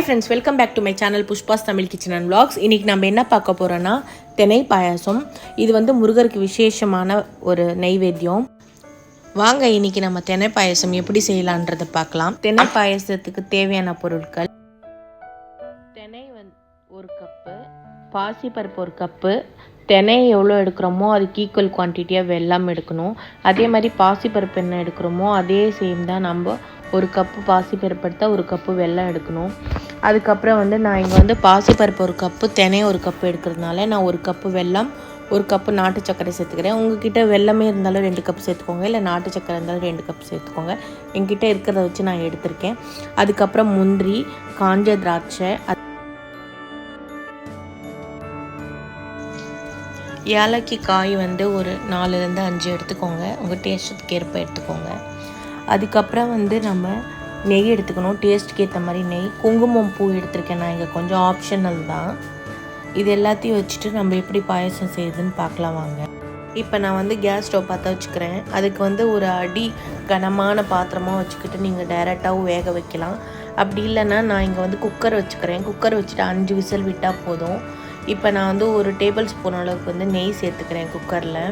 Hi friends welcome back to my channel Pushpa's Tamil kitchen and vlogs இன்னைக்கு நம்ம என்ன பார்க்க போகிறோன்னா தினை பாயாசம். இது வந்து முருகருக்கு விசேஷமான ஒரு நைவேத்தியம். வாங்க இன்னைக்கு நம்ம தினை பாயாசம் எப்படி செய்யலான்றதை பார்க்கலாம். தினை பாயாசத்துக்கு தேவையான பொருட்கள். தினை வந்து ஒரு கப்பு பாசிப்பருப்பு ஒரு கப்பு தினை எவ்வளோ எடுக்கிறோமோ அதுக்கு ஈக்குவல் குவான்டிட்டியாக வெல்லம் எடுக்கணும். அதே மாதிரி பாசிப்பருப்பு என்ன எடுக்கிறோமோ அதே சேம் தான் நம்ம ஒரு கப்பு பாசிப்பருப்பு எடுத்தால் ஒரு கப்பு வெல்லம் எடுக்கணும். அதுக்கப்புறம் வந்து நான் இங்கே வந்து பாசிப்பருப்பு ஒரு கப்பு தினை ஒரு கப்பு எடுக்கிறதுனால நான் ஒரு கப்பு வெல்லம் ஒரு கப்பு நாட்டு சர்க்கரை சேர்த்துக்கிறேன். உங்ககிட்ட வெள்ளமே இருந்தாலும் ரெண்டு கப் சேர்த்துக்கோங்க. இல்லை நாட்டு சர்க்கரை இருந்தாலும் ரெண்டு கப் சேர்த்துக்கோங்க. என்கிட்ட இருக்கிறத வச்சு நான் எடுத்திருக்கேன். அதுக்கப்புறம் முந்திரி காஞ்ச திராட்சை ஏலக்கி காய் வந்து ஒரு நாலுலேருந்து அஞ்சு எடுத்துக்கோங்க. உங்கள் டேஸ்ட்டுக்கு ஏற்ப எடுத்துக்கோங்க. அதுக்கப்புறம் வந்து நம்ம நெய் எடுத்துக்கணும். டேஸ்ட்டுக்கு ஏற்ற மாதிரி நெய். குங்குமம் பூ எடுத்திருக்கேன் நான் இங்கே. கொஞ்சம் ஆப்ஷனல் தான். இது எல்லாத்தையும் வச்சுட்டு நம்ம எப்படி பாயசம் செய்யுதுன்னு பார்க்கலாம் வாங்க. இப்போ நான் வந்து கேஸ் ஸ்டவ் பார்த்தா வச்சுக்கிறேன். அதுக்கு வந்து ஒரு அடி கனமான பாத்திரமாக வச்சுக்கிட்டு நீங்கள் டைரெக்டாகவும் வேக வைக்கலாம். அப்படி இல்லைன்னா நான் இங்கே வந்து குக்கர் வச்சுக்கிறேன். குக்கர் வச்சுட்டு அஞ்சு விசில் விட்டால் போதும். இப்போ நான் வந்து ஒரு டேபிள் ஸ்பூன் அளவுக்கு வந்து நெய் சேர்த்துக்கிறேன் குக்கரில்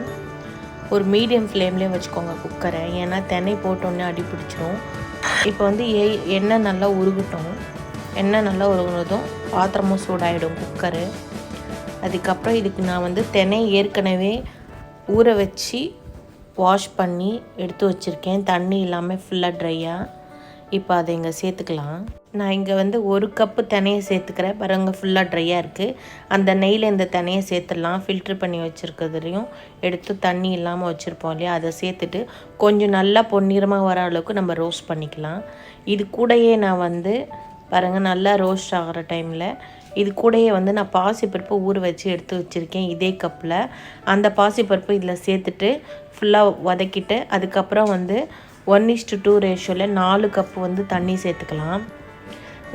ஒரு மீடியம் ஃப்ளேம்லேயே வச்சுக்கோங்க குக்கரை ஏன்னா தென்னை போட்டோன்னே அடி பிடிச்சிரும். இப்போ வந்து எ- எண்ணெய் நல்லா உருகட்டும். எண்ணெய் நல்லா உருகுனதும் பாத்திரமும் சூடாயிடும் குக்கரு அதுக்கப்புறம் இதுக்கு நான் வந்து தென்னை ஏற்கனவே ஊற வச்சு வாஷ் பண்ணி எடுத்து வச்சுருக்கேன். தண்ணி இல்லாமல் ஃபுல்லாக ட்ரையாக இப்போ அதை இங்கே சேர்த்துக்கலாம். நான் இங்கே வந்து ஒரு கப்பு தனியை சேர்த்துக்கிறேன். பாருங்க ஃபுல்லாக ட்ரையாக இருக்குது அந்த நெய்யில் இந்த தனியை சேர்த்துடலாம். ஃபில்ட்ரு பண்ணி வச்சுருக்கிறதுலையும் எடுத்து தண்ணி இல்லாமல் வச்சுருப்போம் இல்லையா? அதை சேர்த்துட்டு கொஞ்சம் நல்லா பொன்னிறமாக வர அளவுக்கு நம்ம ரோஸ்ட் பண்ணிக்கலாம். இது கூடயே நான் வந்து பாருங்கள் நல்லா ரோஸ்ட் ஆகிற டைமில் இது கூடயே வந்து நான் பாசிப்பருப்பு ஊற வச்சு எடுத்து வச்சுருக்கேன் இதே கப்பில் அந்த பாசிப்பருப்பு இதில் சேர்த்துட்டு ஃபுல்லாக வதக்கிட்டு அதுக்கப்புறம் வந்து ஒன் இஸ்டு டூ ரேஷியோவில் நாலு கப்பு வந்து தண்ணி சேர்த்துக்கலாம்.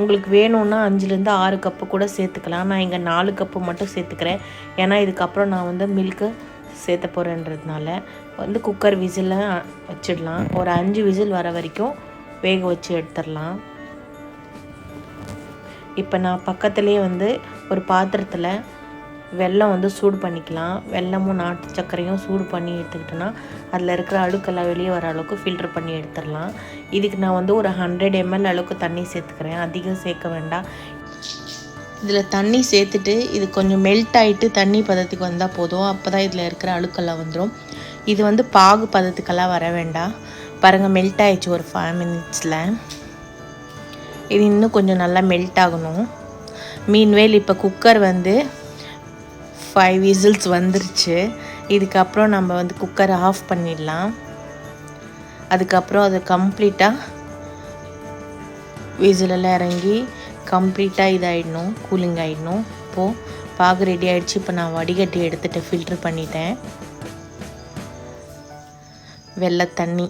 உங்களுக்கு வேணும்னா அஞ்சுலேருந்து ஆறு கப்பு கூட சேர்த்துக்கலாம். நான் இங்கே நாலு கப்பு மட்டும் சேர்த்துக்கிறேன். ஏன்னா இதுக்கப்புறம் நான் வந்து மில்க்கு சேர்த்த போகிறேன்றதுனால வந்து குக்கர் விசில் வச்சிடலாம். ஒரு அஞ்சு விசில் வர வரைக்கும் வேக வச்சு எடுத்துடலாம். இப்போ நான் பக்கத்துலேயே வந்து ஒரு பாத்திரத்தில் வெல்லம் வந்து சூடு பண்ணிக்கலாம். வெல்லமும் நாட்டு சர்க்கரையும் சூடு பண்ணி எடுத்துக்கிட்டோன்னா அதில் இருக்கிற அழுக்கெல்லாம் வெளியே வர அளவுக்கு ஃபில்டர் பண்ணி எடுத்துடலாம். இதுக்கு நான் வந்து ஒரு ஹண்ட்ரட் எம்எல் அளவுக்கு தண்ணி சேர்த்துக்கிறேன். அதிகம் சேர்க்க வேண்டாம். இதில் தண்ணி சேர்த்துட்டு இது கொஞ்சம் மெல்ட் ஆகிட்டு தண்ணி பதத்துக்கு வந்தால் போதும். அப்போ தான் இதில் இருக்கிற அழுக்கெல்லாம் வந்துடும் இது வந்து பாகு பதத்துக்கெல்லாம் வர வேண்டாம். பாருங்கள் மெல்ட் ஆகிடுச்சு ஒரு ஃபைவ் மினிட்ஸில் இது இன்னும் கொஞ்சம் நல்லா மெல்ட் ஆகணும். மீன்வேல் இப்போ குக்கர் வந்து ஃபைவ் விசில்ஸ் வந்துருச்சு. இதுக்கப்புறம் நம்ம வந்து குக்கரை ஆஃப் பண்ணிடலாம். அதுக்கப்புறம் அது கம்ப்ளீட்டாக விசிலெல்லாம் இறங்கி கம்ப்ளீட்டாக இதாகிடணும் கூலிங் ஆகிடணும் இப்போது பாகு ரெடி ஆகிடுச்சு இப்போ நான் வடிகட்டி எடுத்துகிட்டு ஃபில்ட்ரு பண்ணிட்டேன். வெள்ளை தண்ணி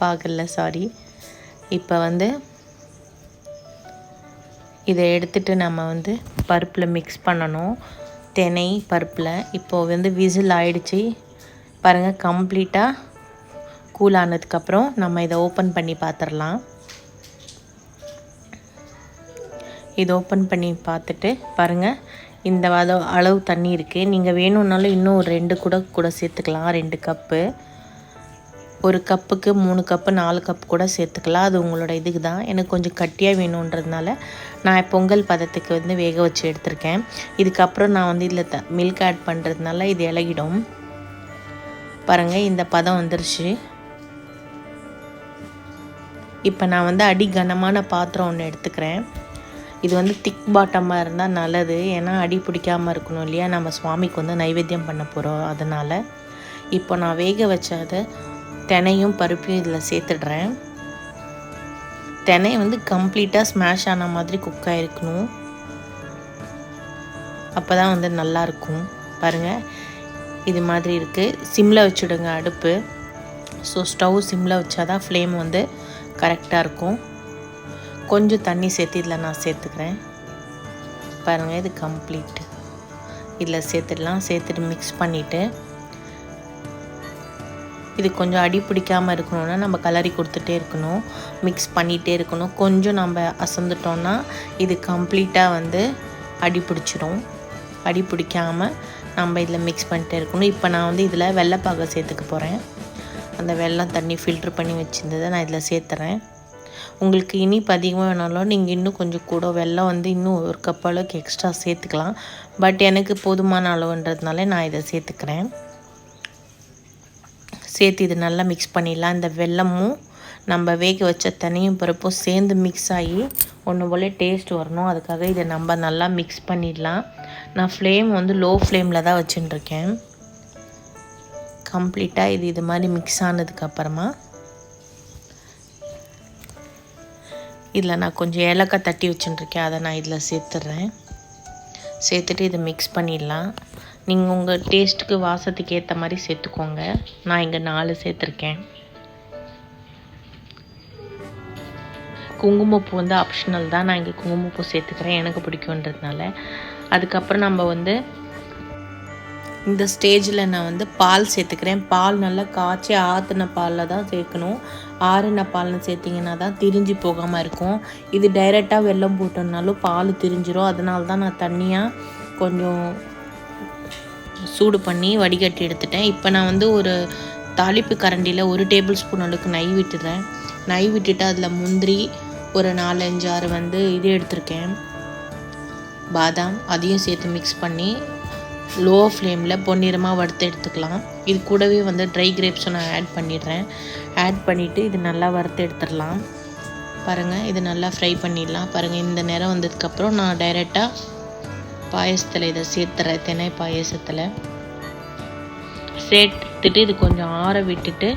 பாகில்ல சாரி இப்போ வந்து இதை எடுத்துட்டு நம்ம வந்து பருப்பில் மிக்ஸ் பண்ணணும். தினை பருப்பில். இப்போது வந்து விசில் ஆயிடுச்சு. பாருங்கள் கம்ப்ளீட்டாக கூல் ஆனதுக்கப்புறம் நம்ம இதை ஓப்பன் பண்ணி பார்த்துடலாம் இது ஓப்பன் பண்ணி பார்த்துட்டு பாருங்கள் இந்த அளவு தண்ணி இருக்குது நீங்கள் வேணும்னாலும் இன்னும் ஒரு ரெண்டு கூட கூட சேர்த்துக்கலாம். ரெண்டு கப்பு. ஒரு கப்புக்கு மூணு கப்பு நாலு கப் கூட சேர்த்துக்கலாம். அது உங்களோட இதுக்கு தான். எனக்கு கொஞ்சம் கட்டியாக வேணுன்றதுனால நான் பொங்கல் பதத்துக்கு வந்து வேக வச்சு எடுத்திருக்கேன். இதுக்கப்புறம் நான் வந்து இதில் த மில்க் ஆட் பண்ணுறதுனால இது இலகிடும். பாருங்கள் இந்த பதம் வந்துருச்சு. இப்போ நான் வந்து அடி கனமான பாத்திரம் ஒன்று எடுத்துக்கிறேன். இது வந்து திக் பாட்டமாக இருந்தால் நல்லது. ஏன்னா அடி பிடிக்காமல் இருக்கணும் இல்லையா? நம்ம சுவாமிக்கு வந்து நைவேத்தியம் பண்ண போகிறோம் அதனால் இப்போ நான் வேக வச்ச அதை தினையும் பருப்பையும் இதில் சேர்த்துடுறேன். தினை வந்து கம்ப்ளீட்டாக ஸ்மாஷ் ஆன மாதிரி குக் ஆகிருக்கணும் அப்போ தான் வந்து நல்லாயிருக்கும் பாருங்கள் இது மாதிரி இருக்குது சிம்மில் வச்சுடுங்க அடுப்பு. ஸோ ஸ்டவ் சிம்மில் வச்சா தான் ஃப்ளேம் வந்து கரெக்டாக இருக்கும். கொஞ்சம் தண்ணி சேர்த்து இதில் நான் சேர்த்துக்கிறேன். பாருங்கள் இது கம்ப்ளீட் இதில் சேர்த்துடலாம். சேர்த்துட்டு மிக்ஸ் பண்ணிவிட்டு இது கொஞ்சம் அடி பிடிக்காமல் இருக்கணும்னா நம்ம கலரி கொடுத்துட்டே இருக்கணும். மிக்ஸ் பண்ணிகிட்டே இருக்கணும். கொஞ்சம் நம்ம அசந்துட்டோம்னா இது கம்ப்ளீட்டாக வந்து அடி பிடிச்சிரும். அடி பிடிக்காமல் நம்ம இதில் மிக்ஸ் பண்ணிட்டே இருக்கணும். இப்போ நான் வந்து இதில் வெள்ளைப்பாக சேர்த்துக்க போகிறேன். அந்த வெள்ளம் தண்ணி ஃபில்ட்ரு பண்ணி வச்சுருந்ததை நான் இதில் சேர்த்துறேன். உங்களுக்கு இனிப்பு அதிகமாக வேணாலும் நீங்கள் இன்னும் கொஞ்சம் கூட வெள்ளம் வந்து இன்னும் ஒரு கப் அளவுக்கு எக்ஸ்ட்ரா சேர்த்துக்கலாம். பட் எனக்கு போதுமான அளவுன்றதுனால நான் இதை சேர்த்துக்கிறேன். சேர்த்து இது நல்லா மிக்ஸ் பண்ணிடலாம். இந்த வெல்லமும் நம்ம வேக வச்ச தனியும் பருப்பும் சேர்ந்து மிக்ஸ் ஆகி ஒன்று போல் டேஸ்ட் வரணும். அதுக்காக இதை நம்ம நல்லா மிக்ஸ் பண்ணிடலாம். நான் ஃப்ளேம் வந்து லோ ஃப்ளேமில் தான் வச்சுட்டுருக்கேன். கம்ப்ளீட்டாக இது இது மாதிரி மிக்ஸ் ஆனதுக்கப்புறமா இதில் நான் கொஞ்சம் ஏலக்காய் தட்டி வச்சுட்டுருக்கேன். அதை நான் இதில் சேர்த்துட்றேன். சேர்த்துட்டு இதை மிக்ஸ் பண்ணிடலாம். நீங்கள் உங்கள் டேஸ்ட்டுக்கு வாசத்துக்கு ஏற்ற மாதிரி சேர்த்துக்கோங்க. நான் இங்கே நாலு சேர்த்துருக்கேன். குங்குமப்பூ வந்து ஆப்ஷனல் தான். நான் இங்கே குங்குமப்பூ சேர்த்துக்கிறேன். எனக்கு பிடிக்குன்றதுனால அதுக்கப்புறம் நம்ம வந்து இந்த ஸ்டேஜில் நான் வந்து பால் சேர்த்துக்கிறேன். பால் நல்லா காய்ச்சி ஆற்றின பாலில் தான் சேர்க்கணும். ஆறின பால்னு சேர்த்திங்கன்னா தான் திரிஞ்சு போகாமல் இருக்கும். இது டைரெக்டாக வெல்லம் போட்டோம்னாலும் பால் திரிஞ்சிரும். அதனால தான் நான் தண்ணியாக கொஞ்சம் சூடு பண்ணி வடிகட்டி எடுத்துட்டேன். இப்போ நான் வந்து ஒரு தாளிப்பு கரண்டியில் ஒரு டேபிள் ஸ்பூன் அளவுக்கு நெய் விட்டுறேன் நெய் விட்டுட்டு அதில் முந்திரி ஒரு நாலஞ்சு ஆறு வந்து இது எடுத்திருக்கேன். பாதாம் அதையும் சேர்த்து மிக்ஸ் பண்ணி லோ ஃப்ளேமில் பொன்னிறமாக வறுத்து எடுத்துக்கலாம். இது கூடவே வந்து ட்ரை கிரேப்ஸும் நான் ஆட் பண்ணிடுறேன். ஆட் பண்ணிவிட்டு இது நல்லா வறுத்து எடுத்துடலாம். பாருங்கள் இது நல்லா ஃப்ரை பண்ணிடலாம். பாருங்கள் இந்த நேரம் வந்ததுக்கப்புறம் நான் டைரெக்டாக பாயசத்தில் இதை சேர்த்துறேன் தினை பாயசத்தில். சேர்த்துட்டு இது கொஞ்சம் ஆற விட்டுட்டு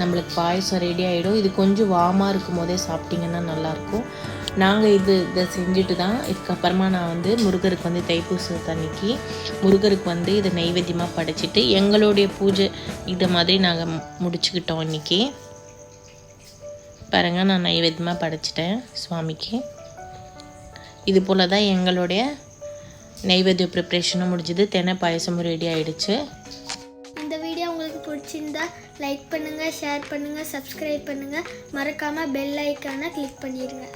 நம்மளுக்கு பாயசம் ரெடி ஆகிடும் இது கொஞ்சம் வாமாக இருக்கும் போதே சாப்பிட்டிங்கன்னா நல்லாயிருக்கும். நாங்கள் இது இதை செஞ்சுட்டு தான் இதுக்கப்புறமா நான் வந்து முருகருக்கு வந்து தைப்பூசத்து அன்னைக்கு முருகருக்கு வந்து இதை நைவேத்தியமாக படைச்சிட்டு எங்களுடைய பூஜை இதை மாதிரி நாங்கள் முடிச்சுக்கிட்டோம் இன்றைக்கி பாருங்கள் நான் நைவேத்தியமாக படைச்சிட்டேன் சுவாமிக்கு. இது போல் தான் எங்களுடைய நெய்வேத்திய ப்ரிப்ரேஷனும் முடிஞ்சுது. தென்னை பாயசமும் ரெடி ஆகிடுச்சு இந்த வீடியோ உங்களுக்கு பிடிச்சிருந்தா லைக் பண்ணுங்கள் ஷேர் பண்ணுங்கள் சப்ஸ்கிரைப் பண்ணுங்கள் மறக்காமல் பெல் ஐக்கானை கிளிக் பண்ணிடுங்க